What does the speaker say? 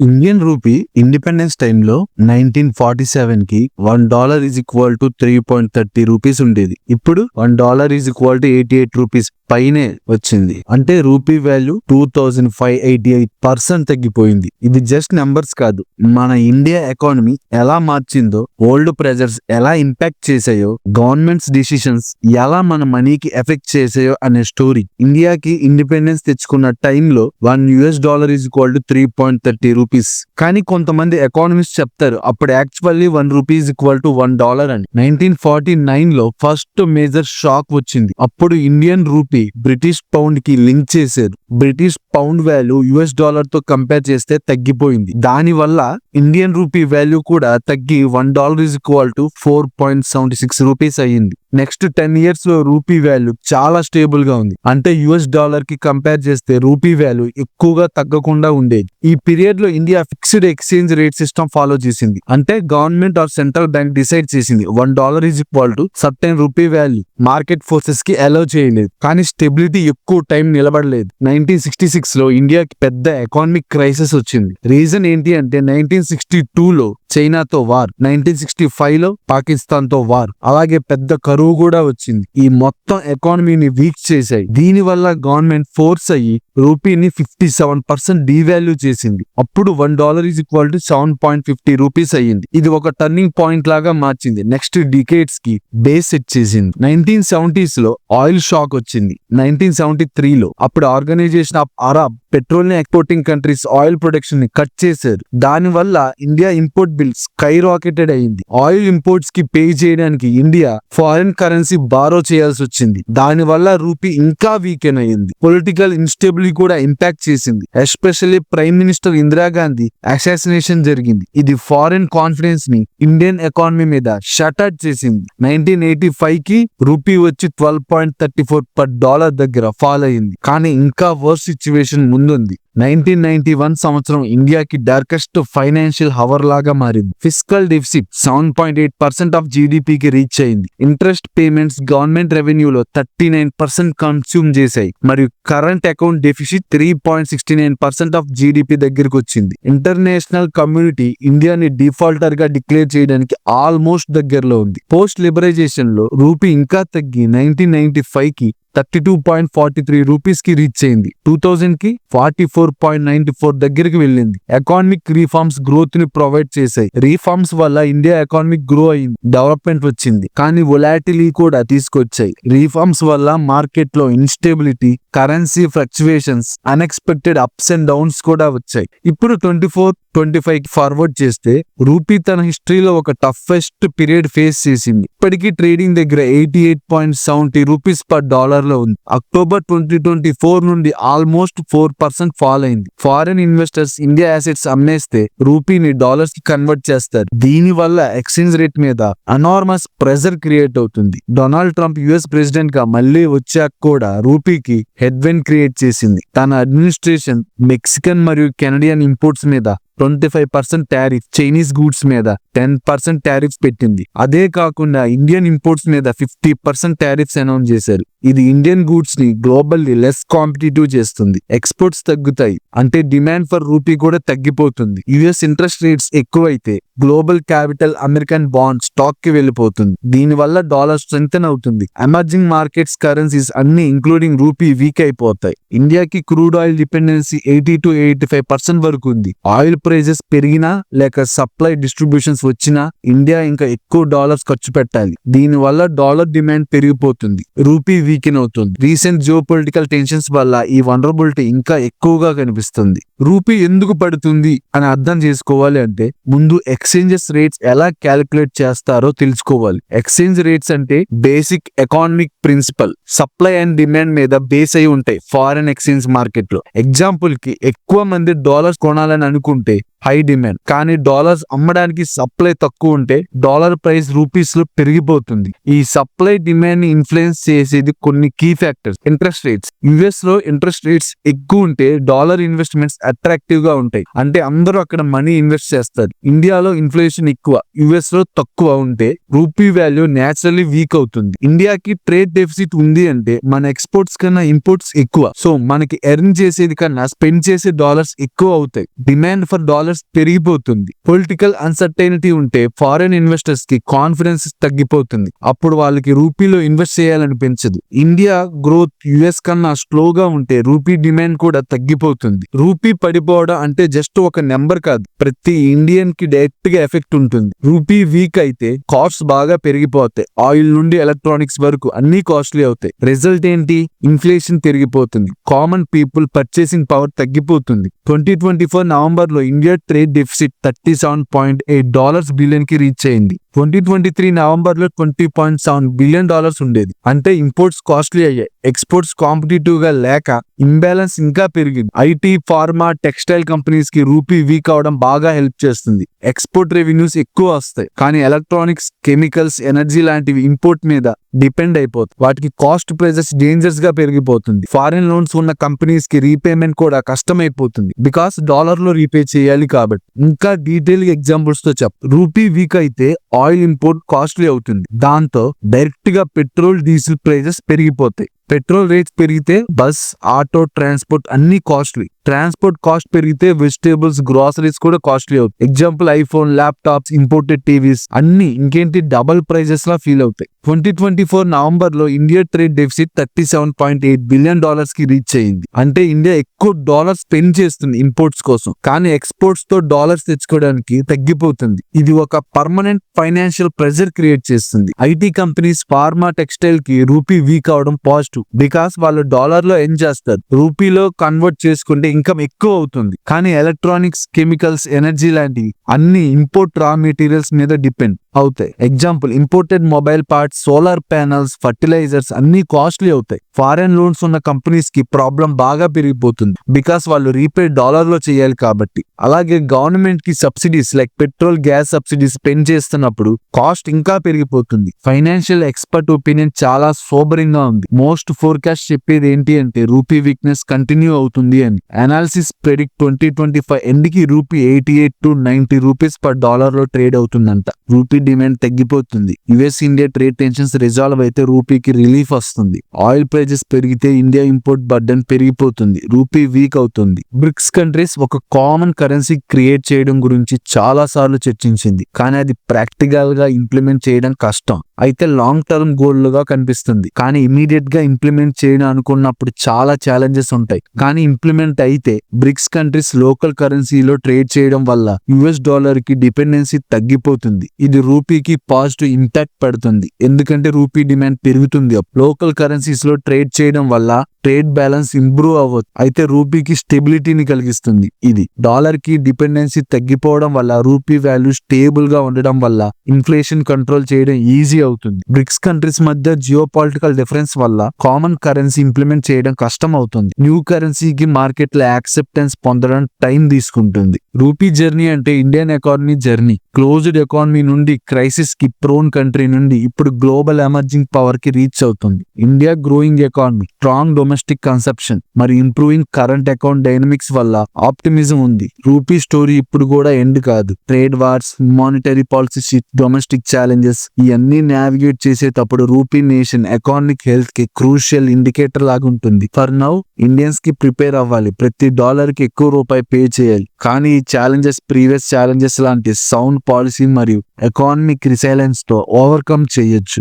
Indian rupee independence టైంలో nineteen forty సెవెన్కి one dollar is equal to three point thirty rupees ఉండేది. ఇప్పుడు one dollar is equal to eighty eight rupees పైనే వచ్చింది. అంటే rupee value two thousand five eighty eight percent తగ్గిపోయింది. ఇది just numbers కాదు. మన ఇండియా ఎకానమీ ఎలా మార్చిందో ఓల్డ్ ప్రెజర్స్ ఎలా ఇంపాక్ట్ చేసాయో గవర్నమెంట్స్ డిసిషన్స్ ఎలా మన మనీకి ఎఫెక్ట్ చేసాయో అనే స్టోరీ ఇండియాకి ఇండిపెండెన్స్ తెచ్చుకున్న టైంలో one US dollar is equal to three point thirty rupees కానీ కొంతమంది ఎకానమిస్ట్ చెప్తారు అప్పుడు actually one rupees equal to one dollar అని. నైన్టీన్ ఫార్టీ నైన్లో ఫస్ట్ మేజర్ షాక్ వచ్చింది. అప్పుడు ఇండియన్ రూపీ బ్రిటిష్ పౌండ్కి లింక్ చేశారు. బ్రిటిష్ పౌండ్ వాల్యూ యుఎస్ డాలర్తో కంపేర్ చేస్తే తగ్గిపోయింది. దాని వల్ల ఇండియన్ రూపీ వాల్యూ కూడా తగ్గి one dollar is equal to four point seventy six rupees అయ్యింది. నెక్స్ట్ టెన్ ఇయర్స్లో రూపీ వాల్యూ చాలా స్టేబుల్గా ఉంది. అంటే యుఎస్ డాలర్కి కంపేర్ చేస్తే రూపీ వాల్యూ ఎక్కువగా తగ్గకుండా ఉండేది. ఈ పీరియడ్లో India fixed exchange rate system follow చేసింది. అంటే government or central bank decide చేసింది one dollar is equal to certain rupee value. Market ఫోర్సెస్కి allow చేయలేదు. కానీ స్టెబిలిటీ ఎక్కువ టైం నిలబడలేదు. నైన్టీన్ సిక్స్టీ సిక్స్లో ఇండియాకి పెద్ద ఎకానమిక్ క్రైసిస్ వచ్చింది. రీజన్ ఏంటి అంటే నైన్టీన్ సిక్స్టీ టూ లో చైనాతో వార్ నైన్టీన్ సిక్స్టీ ఫైవ్లో పాకిస్తాన్తో వార్ అలాగే పెద్ద కరువు కూడా వచ్చింది. ఈ మొత్తం ఎకానమీని వీక్ చేశాయి. దీని వల్ల గవర్నమెంట్ ఫోర్స్ అయ్యి రూపీని ఫిఫ్టీ సెవెన్ పర్సెంట్ డివాల్యూ చేసింది. అప్పుడు one dollar is equal to seven point fifty rupees అయ్యింది. ఇది ఒక టర్నింగ్ పాయింట్ లాగా మార్చింది. నెక్స్ట్ డికేట్స్కి బేస్ సెట్ చేసింది. నైన్టీన్ సెవెంటీస్లో ఆయిల్ షాక్ వచ్చింది. నైన్టీన్ సెవెంటీ త్రీ లో అప్పుడు ఆర్గనైజేషన్ ఆఫ్ అరబ్ పెట్రోల్ని ఎక్స్పోర్టింగ్ కంట్రీస్ ఆయిల్ ప్రొడక్షన్ని కట్ చేశారు. దాని వల్ల India import bill skyrocketed అయింది ఆయిల్ ఇంపోర్ట్స్కి పే చేయడానికి ఇండియా ఫారిన్ కరెన్సీ బారో చేయాల్సి వచ్చింది. దాని వల్ల రూపీ ఇంకా వీకెన్ అయింది పొలిటికల్ ఇన్స్టెబిలిటీ కూడా ఇంపాక్ట్ చేసింది. Especially prime minister Indira Gandhi assassination జరిగింది. ఇది ఫారిన్ కాన్ఫిడెన్స్ని ఇండియన్ ఎకానమీ మీద షటౌట్ చేసింది. నైన్టీన్ ఎయిటీ ఫైవ్కి రూపీ వచ్చి twelve point thirty four per dollar దగ్గర ఫాల్ అయింది. కానీ ఇంకా వర్స్ సిచ్యువేషన్ ముందుంది. నైన్టీన్ నైన్టీ వన్ సంవత్సరం ఇండియాకి డార్కెస్ట్ ఫైనాన్షియల్ హవర్ లాగా మారింది. Physical deficit seven point eight percent of జీడిపికి reach అయింది. ఇంట్రెస్ట్ పేమెంట్స్ గవర్నమెంట్ రెవెన్యూలో థర్టీ నైన్ పర్సెంట్ కన్స్యూమ్ చేశాయి. మరియు current account deficit three point sixty nine percent of GDP దగ్గరికి వచ్చింది. ఇంటర్నేషనల్ కమ్యూనిటీ ఇండియాని డిఫాల్టర్గా డిక్లేర్ చేయడానికి ఆల్మోస్ట్ దగ్గరలో ఉంది. పోస్ట్ లిబరైజేషన్లో రూపీ ఇంకా తగ్గి నైన్టీన్ నైన్టీ ఫైవ్కి thirty two point forty three రూపీస్కి రీచ్ అయింది టూ థౌజండ్కి forty four point ninety four దగ్గరికి వెళ్ళింది. ఎకానమిక్ రీఫార్మ్స్ గ్రోత్ని ప్రొవైడ్ చేశాయి. రీఫార్మ్స్ వల్ల ఇండియా ఎకానమిక్ గ్రో అయింది. డెవలప్మెంట్ వచ్చింది. కానీ వొలాటిలీ కూడా తీసుకొచ్చాయి. రీఫార్మ్స్ వల్ల మార్కెట్లో instability currency fluctuations unexpected ups and downs కూడా వచ్చాయి. ఇప్పుడు ట్వంటీ ఫోర్ ట్వంటీ ఫైవ్కి ఫార్వర్డ్ చేస్తే రూపీ తన హిస్టరీలో ఒక టఫెస్ట్ పీరియడ్ ఫేస్ చేసింది. ఇప్పటికీ ట్రేడింగ్ దగ్గర eighty eight point seventy rupees per dollar లో ఉంది. అక్టోబర్ ట్వంటీ ట్వంటీ ఫోర్ నుండి ఆల్మోస్ట్ ఫోర్ పర్సెంట్ ఫాల్ అయింది. ఫారిన్ ఇన్వెస్టర్స్ ఇండియా అసెట్స్ అమ్మేస్తే రూపీని డాలర్స్కి కన్వర్ట్ చేస్తారు. దీని వల్ల ఎక్స్చేంజ్ రేట్ మీద అనార్మస్ ప్రెజర్ క్రియేట్ అవుతుంది. డొనాల్డ్ ట్రంప్ యుఎస్ ప్రెసిడెంట్గా మళ్ళీ వచ్చాక కూడా రూపీకి హెడ్వెన్ క్రియేట్ చేసింది. తన అడ్మినిస్ట్రేషన్ మెక్సికన్ మరియు కెనడియన్ ఇంపోర్ట్స్ మీద twenty five percent tariff Chinese goods మీద టెన్ పర్సెంట్ టారిఫ్స్ పెట్టింది. అదే కాకుండా ఇండియన్ ఇంపోర్ట్స్ మీద ఫిఫ్టీ పర్సెంట్ టారిఫ్స్ అనౌన్స్ చేశారు. ఇది ఇండియన్ గూడ్స్ని గ్లోబల్లీ లెస్ కాంపిటేటివ్ చేస్తుంది. ఎక్స్పోర్ట్స్ తగ్గుతాయి. అంటే డిమాండ్ ఫర్ రూపీ కూడా తగ్గిపోతుంది. యుఎస్ ఇంట్రెస్ట్ రేట్స్ ఎక్కువైతే గ్లోబల్ క్యాపిటల్ అమెరికన్ బాండ్ స్టాక్కి వెళ్ళిపోతుంది. దీని వల్ల డాలర్ స్ట్రెంగ్తన్ అవుతుంది. ఎమర్జింగ్ మార్కెట్స్ కరెన్సీస్ అన్ని ఇంక్లూడింగ్ రూపీ వీక్ అయిపోతాయి. ఇండియాకి crude oil dependency eighty to eighty five percent వరకు ఉంది. ఆయిల్ ప్రైజెస్ పెరిగినా లేక సప్లై డిస్ట్రిబ్యూషన్స్ వచ్చినా ఇండియా ఇంకా ఎక్కువ డాలర్స్ ఖర్చు పెట్టాలి. దీని వల్ల డాలర్ డిమాండ్ పెరిగిపోతుంది. రూపీ వీకెన్ అవుతుంది. రీసెంట్ జియో పొలిటికల్ టెన్షన్స్ వల్ల ఈ వనరబిలిటీ ఇంకా ఎక్కువగా కనిపిస్తుంది. రూపీ ఎందుకు పడుతుంది అని అర్థం చేసుకోవాలి అంటే ముందు ఎక్స్చేంజెస్ రేట్స్ ఎలా క్యాలిక్యులేట్ చేస్తారో తెలుసుకోవాలి. ఎక్స్చేంజ్ రేట్స్ అంటే basic economic principle supply and demand మీద బేస్ అయి ఉంటాయి ఫారెన్ ఎక్స్చేంజ్ మార్కెట్లో ఎగ్జాంపుల్కి ఎక్కువ మంది డాలర్స్ కొనాలని అనుకుంటే హై డిమాండ్. కానీ డాలర్స్ అమ్మడానికి సప్లై తక్కువ ఉంటే డాలర్ ప్రైస్ రూపీస్లో పెరిగిపోతుంది. ఈ సప్లై డిమాండ్ని ఇన్ఫ్లుయెన్స్ చేసేది కొన్ని కీ ఫ్యాక్టర్స్. Interest rates. యుఎస్లో ఇంట్రెస్ట్ రేట్స్ ఎక్కువ ఉంటే డాలర్ ఇన్వెస్ట్మెంట్స్ అట్రాక్టివ్గా ఉంటాయి. అంటే అందరూ అక్కడ మనీ ఇన్వెస్ట్ చేస్తారు. ఇండియాలో ఇన్ఫ్లేషన్ ఎక్కువ యుఎస్లో తక్కువ ఉంటే రూపీ వాల్యూ నేచురల్లీ వీక్ అవుతుంది. ఇండియాకి ట్రేడ్ డెఫిసిట్ ఉంది అంటే మన ఎక్స్పోర్ట్స్ కన్నా ఇంపోర్ట్స్ ఎక్కువ. సో మనకి ఎర్న్ చేసేది కన్నా స్పెండ్ చేసే డాలర్స్ ఎక్కువ అవుతాయి. డిమాండ్ ఫర్ డాలర్ డాలర్స్ పెరిగిపోతుంది. పొలిటికల్ అన్సర్టైనిటీ ఉంటే ఫారెన్ ఇన్వెస్టర్స్కి కాన్ఫిడెన్స్ తగ్గిపోతుంది. అప్పుడు వాళ్ళకి రూపీలో ఇన్వెస్ట్ చేయాలనిపించదు ఇండియా గ్రోత్ యుఎస్ కన్నా స్లోగా ఉంటే రూపీ డిమాండ్ కూడా తగ్గిపోతుంది. రూపీ పడిపోవడం అంటే జస్ట్ ఒక నెంబర్ కాదు. ప్రతి ఇండియన్కి డైరెక్ట్గా ఎఫెక్ట్ ఉంటుంది. రూపీ వీక్ అయితే కాస్ట్ బాగా పెరిగిపోతాయి. ఆయిల్ నుండి ఎలక్ట్రానిక్స్ వరకు అన్ని కాస్ట్లీ అవుతాయి. రిజల్ట్ ఏంటి? ఇన్ఫ్లేషన్ పెరిగిపోతుంది. కామన్ పీపుల్ పర్చేసింగ్ పవర్ తగ్గిపోతుంది. ట్వంటీ ట్వంటీ ఫోర్ నవంబర్లో India trade deficit thirty seven point eight dollars బిలియన్కి reach అయింది. ట్వంటీ ట్వంటీ త్రీ నవంబర్లో twenty point seven billion dollars ఉండేది. అంటే ఇంపోర్ట్స్ కాస్ట్లీ అయ్యాయి. ఎక్స్పోర్ట్స్ కాంపిటేటివ్గా లేక ఇంబ్యాలెన్స్ ఇంకా పెరిగింది. ఐటీ ఫార్మా టెక్స్టైల్ కంపెనీస్కి రూపీ వీక్ అవడం బాగా హెల్ప్ చేస్తుంది. ఎక్స్పోర్ట్ రెవెన్యూస్ ఎక్కువ వస్తాయి. కానీ ఎలక్ట్రానిక్స్ కెమికల్స్ ఎనర్జీ లాంటివి ఇంపోర్ట్ మీద డిపెండ్ అయిపోతుంది వాటికి కాస్ట్ ప్రైజెస్ డేంజర్స్గా పెరిగిపోతుంది. ఫారిన్ లోన్స్ ఉన్న కంపెనీస్కి రీపేమెంట్ కూడా కష్టమైపోతుంది. బికాస్ డాలర్లో రీపే చేయాలి కాబట్టి. ఇంకా డీటెయిల్ ఎగ్జాంపుల్స్తో చెప్ రూపీ వీక్ అయితే ఆయిల్ ఇంపోర్ట్ కాస్ట్లీ అవుతుంది. దాంతో డైరెక్ట్గా పెట్రోల్ డీజిల్ ప్రైజెస్ పెరిగిపోతాయి. పెట్రోల్ రేట్స్ పెరిగితే బస్ ఆటో ట్రాన్స్పోర్ట్ అన్ని కాస్ట్లీ. ట్రాన్స్పోర్ట్ కాస్ట్ పెరిగితే వెజిటేబుల్స్ గ్రాసరీస్ కూడా కాస్ట్లీ అవుతాయి. Example iPhone laptops imported TVs అన్ని ఇంకేంటి డబల్ ప్రైజెస్ లా ఫీల్ అవుతాయి. ట్వంటీ ట్వంటీ ఫోర్ నవంబర్లో India trade deficit thirty seven point eight billion డాలర్స్కి reach అయింది. అంటే ఇండియా ఎక్కువ డాలర్స్ స్పెండ్ చేస్తుంది ఇంపోర్ట్స్ కోసం. కానీ ఎక్స్పోర్ట్స్తో డాలర్స్ తెచ్చుకోవడానికి తగ్గిపోతుంది. ఇది ఒక పర్మనెంట్ ఫైనాన్షియల్ ప్రెజర్ క్రియేట్ చేస్తుంది. ఐటీ కంపెనీస్ ఫార్మా టెక్స్టైల్కి రూపీ వీక్ అవడం పాజిటివ్ బికాస్ వాళ్ళు డాలర్లో ఎన్ చేస్తారు? రూపీలో కన్వర్ట్ చేసుకుంటే ఇన్కమ్ ఎక్కువ అవుతుంది కానీ ఎలక్ట్రానిక్స్ కెమికల్స్ ఎనర్జీ లాంటివి అన్ని ఇంపోర్ట్ రా మెటీరియల్స్ మీద డిపెండ్. అవుతాయి. Example imported mobile parts solar panels fertilizers అన్ని కాస్ట్లీ అవుతాయి. ఫారెన్ లోన్స్ ఉన్న కంపెనీస్కి ప్రాబ్లం బాగా పెరిగిపోతుంది. బికాస్ వాళ్ళు రీపే డాలర్లో చేయాలి కాబట్టి. అలాగే గవర్నమెంట్కి subsidies like petrol gas subsidies spend చేస్తున్నప్పుడు కాస్ట్ ఇంకా పెరిగిపోతుంది. ఫైనాన్షియల్ ఎక్స్పర్ట్ ఒపీనియన్ చాలా సోబరింగ్గా ఉంది. మోస్ట్ ఫోర్కాస్ట్ చెప్పేది ఏంటి అంటే రూపీ వీక్నెస్ కంటిన్యూ అవుతుంది అని. Analysis predict twenty twenty five ఎండ్కి rupee eighty eight to ninety rupees per డాలర్లో trade అవుతుందంట. రూపీ డిమాండ్ తగ్గిపోతుంది. US India trade tensions resolve అయితే రూపీకి రిలీఫ్ వస్తుంది. ఆయిల్ ప్రైజెస్ పెరిగితే ఇండియా ఇంపోర్ట్ బర్డన్ పెరిగిపోతుంది. రూపీ వీక్ అవుతుంది. బ్రిక్స్ కంట్రీస్ ఒక కామన్ కరెన్సీ క్రియేట్ చేయడం గురించి చాలా సార్లు చర్చించింది. కానీ అది ప్రాక్టికల్గా ఇంప్లిమెంట్ చేయడం కష్టం. అయితే లాంగ్ టర్మ్ గోల్గా కనిపిస్తుంది. కానీ ఇమీడియట్గా ఇంప్లిమెంట్ చేయడం అనుకున్నప్పుడు చాలా ఛాలెంజెస్ ఉంటాయి. కానీ ఇంప్లిమెంట్ అయితే బ్రిక్స్ కంట్రీస్ లోకల్ కరెన్సీలో ట్రేడ్ చేయడం వల్ల యుఎస్ డాలర్కి డిపెండెన్సీ తగ్గిపోతుంది. ఇది రూపీకి పాజిటివ్ ఇంపాక్ట్ పడుతుంది. ఎందుకంటే రూపీ డిమాండ్ పెరుగుతుంది. లోకల్ కరెన్సీస్లో ట్రేడ్ చేయడం వల్ల ట్రేడ్ బ్యాలెన్స్ ఇంప్రూవ్ అవ్వదు. అయితే రూపీకి స్టెబిలిటీని కలిగిస్తుంది. ఇది డాలర్కి డిపెండెన్సీ తగ్గిపోవడం వల్ల రూపీ వాల్యూ స్టేబుల్గా ఉండడం వల్ల ఇన్ఫ్లేషన్ కంట్రోల్ చేయడం ఈజీ అవుతుంది బ్రిక్స్ కంట్రీస్ మధ్య జియో పొలిటికల్ డిఫరెన్స్ వల్ల కామన్ కరెన్సీ ఇంప్లిమెంట్ చేయడం కష్టం అవుతుంది న్యూ కరెన్సీకి మార్కెట్లో యాక్సెప్టెన్స్ పొందడం టైం తీసుకుంటుంది. రూపీ జర్నీ అంటే Indian economy journey. Closed economy నుండి క్రైసిస్కి ప్రోన్ కంట్రీ నుండి ఇప్పుడు గ్లోబల్ ఎమర్జింగ్ పవర్కి రీచ్ అవుతుంది. India growing economy strong domestic consumption మరి ఇంప్రూవింగ్ కరెంట్ అకౌంట్ డైనమిక్స్ వల్ల ఆప్టిమిజం ఉంది. రూపీ స్టోరీ ఇప్పుడు కూడా ఎండ్ కాదు. Trade wars monetary policy shift domestic challenges ఇవన్నీ నావిగేట్ చేసేటప్పుడు రూపీ నేషన్ ఎకానమిక్ హెల్త్కి క్రూషియల్ ఇండికేటర్ లాగా ఉంటుంది. ఫర్ నౌ ఇండియన్స్కి ప్రిపేర్ అవ్వాలి. ప్రతి డాలర్కి ఎక్కువ రూపాయి పే చేయాలి. కానీ ఈ ఛాలెంజెస్ ప్రీవియస్ ఛాలెంజెస్ లాంటి సౌండ్ పాలసీ మరియు ఎకానమిక్ రిసైలెన్స్తో ఓవర్కమ్ చేయొచ్చు.